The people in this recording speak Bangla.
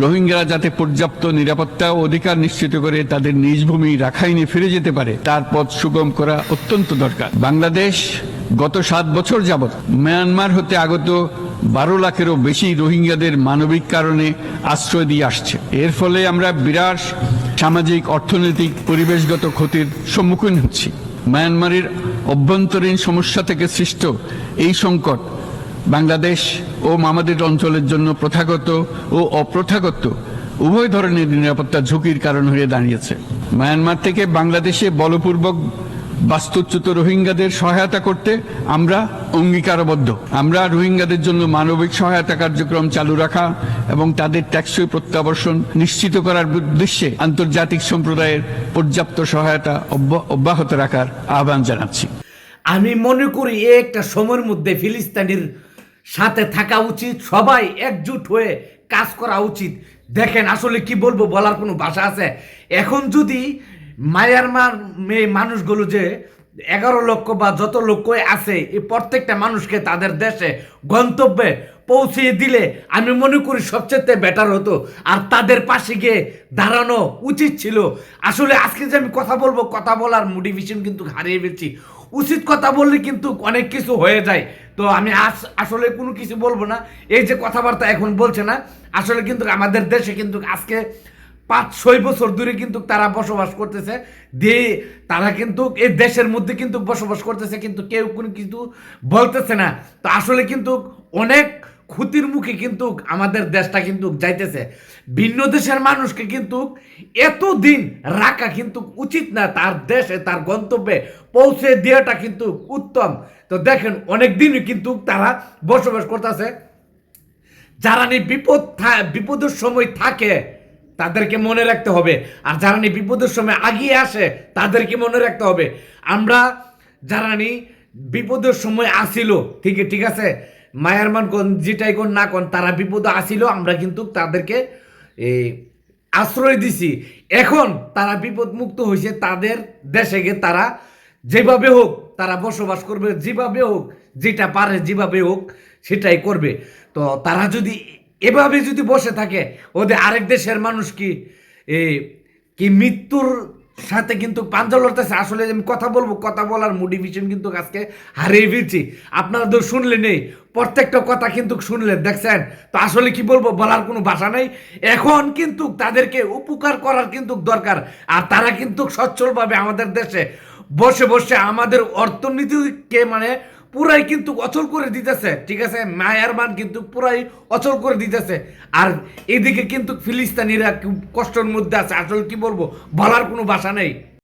রোহিঙ্গারা যাতে পর্যাপ্ত নিরাপত্তা ও অধিকার নিশ্চিত করে তাদের নিজ ভূমি রাখাইনে ফিরে যেতে পারে, তার পথ সুগম করা অত্যন্ত দরকার। বাংলাদেশ গত সাত বছর যাবৎ মিয়ানমার হতে আগত বারো লাখেরও বেশি রোহিঙ্গাদের মানবিক কারণে আশ্রয় দিয়ে আসছে। এর ফলে আমরা বিরাট সামাজিক, অর্থনৈতিক, পরিবেশগত ক্ষতির সম্মুখীন হচ্ছি। মায়ানমারের অভ্যন্তরীণ সমস্যা থেকে সৃষ্ট এই সংকট বাংলাদেশ ও মামাদের অঞ্চলের জন্য প্রথাগত ও অপ্রথাগত উভয় ধরনের নিরাপত্তা ঝুঁকির কারণ হয়ে দাঁড়িয়েছে। মায়ানমার থেকে বাংলাদেশে বলপূর্বক বাস্তুচ্যুত রোহিঙ্গাদের সহায়তা করতে আমরা অঙ্গীকারবদ্ধ। আমরা রোহিঙ্গাদের জন্য মানবিক সহায়তা কার্যক্রম চালু রাখা এবং তাদের ট্যাক্সই প্রত্যাবর্ষণ নিশ্চিত করার উদ্দেশ্যে আন্তর্জাতিক সম্প্রদায়ের পর্যাপ্ত সহায়তা অব্য- অব্যাহত রাখার আহ্বান জানাচ্ছি। আমি মনে করি একটা সময়ের মধ্যে ফিলিস্তিনির সাথে থাকা উচিত, সবাই একজুট হয়ে কাজ করা উচিত। দেখেন আসলে কি বলব, বলার কোনো ভাষা আছে? এখন যদি মায়ানমার মেয়ে মানুষগুলো যে এগারো লক্ষ বা যত লক্ষ আছে, এই প্রত্যেকটা মানুষকে তাদের দেশে গন্তব্যে পৌঁছিয়ে দিলে আমি মনে করি সবচেয়ে বেটার হতো। আর তাদের পাশে গিয়ে দাঁড়ানো উচিত ছিল। আসলে আজকে যে আমি কথা বলব, কথা বলার মোটিভেশন কিন্তু হারিয়ে ফেলছি। উচিত কথা বললে কিন্তু অনেক কিছু হয়ে যায়। তো আমি আস- আসলে কোনো কিছু বলব না। এই যে কথাবার্তা এখন বলছে না, আসলে কিন্তু আমাদের দেশে কিন্তু আজকে পাঁচ, ছয় বছর ধরে কিন্তু তারা বসবাস করতেছে। দিয়ে তারা কিন্তু এই দেশের মধ্যে কিন্তু বসবাস করতেছে, কিন্তু কেউ কোনো কিন্তু বলতেছে না। তো আসলে কিন্তু অনেক ক্ষতির মুখে কিন্তু আমাদের দেশটা কিন্তু যাইতেছে। ভিন্ন দেশের মানুষকে কিন্তু এতদিন রাখা কিন্তু উচিত না, তার দেশে, তার গন্তব্যে পৌঁছে দেওয়াটা কিন্তু উত্তম। তো দেখেন অনেক দিনই কিন্তু তারা বসবাস করতেছে। যারা নিয়ে বিপদ বিপদের সময় থাকে, তাদেরকে মনে রাখতে হবে। আর যারা নিয়ে বিপদের সময় আগিয়ে আসে, তাদেরকে মনে রাখতে হবে। আমরা যারা নি বিপদের সময় আসিল ঠিক ঠিক আছে? মায়ার মান কোন, যেটাই কোন না কোন, তারা বিপদ আসিল, আমরা কিন্তু তাদেরকে এই আশ্রয় দিছি। এখন তারা বিপদ মুক্ত হয়েছে তাদের দেশে গিয়ে তারা যেভাবে হোক, তারা বসবাস করবে যেভাবে হোক, যেটা পারে যেভাবে হোক, সেটাই করবে। তো তারা যদি এভাবে যদি বসে থাকে, ওদের আরেক দেশের মানুষ কি কি মৃত্যুর সাথে কিন্তু পাঞ্জল লড়তেছে। আসলে আমি কথা বলব, কথা বলার মোটিভেশন কিন্তু আজকে হারিয়ে ফেলছি। আপনারা তো শুনলেন নেই, প্রত্যেকটা কথা কিন্তু শুনলেন, দেখছেন? তো আসলে কি বলব, বলার কোনো ভাষা নেই। এখন কিন্তু তাদেরকে উপকার করার কিন্তু দরকার। আর তারা কিন্তু সচ্ছলভাবে আমাদের দেশে বসে বসে আমাদের অর্থনীতিকে মানে পুরাই কিন্তু অচল করে দিতেছে, ঠিক আছে? মায়ার মান কিন্তু পুরাই অচল করে দিতেছে। আর এদিকে কিন্তু ফিলিস্তানিরা কষ্টের মধ্যে আছে। আসলে কি বলব? বলার কোনো ভাষা নেই।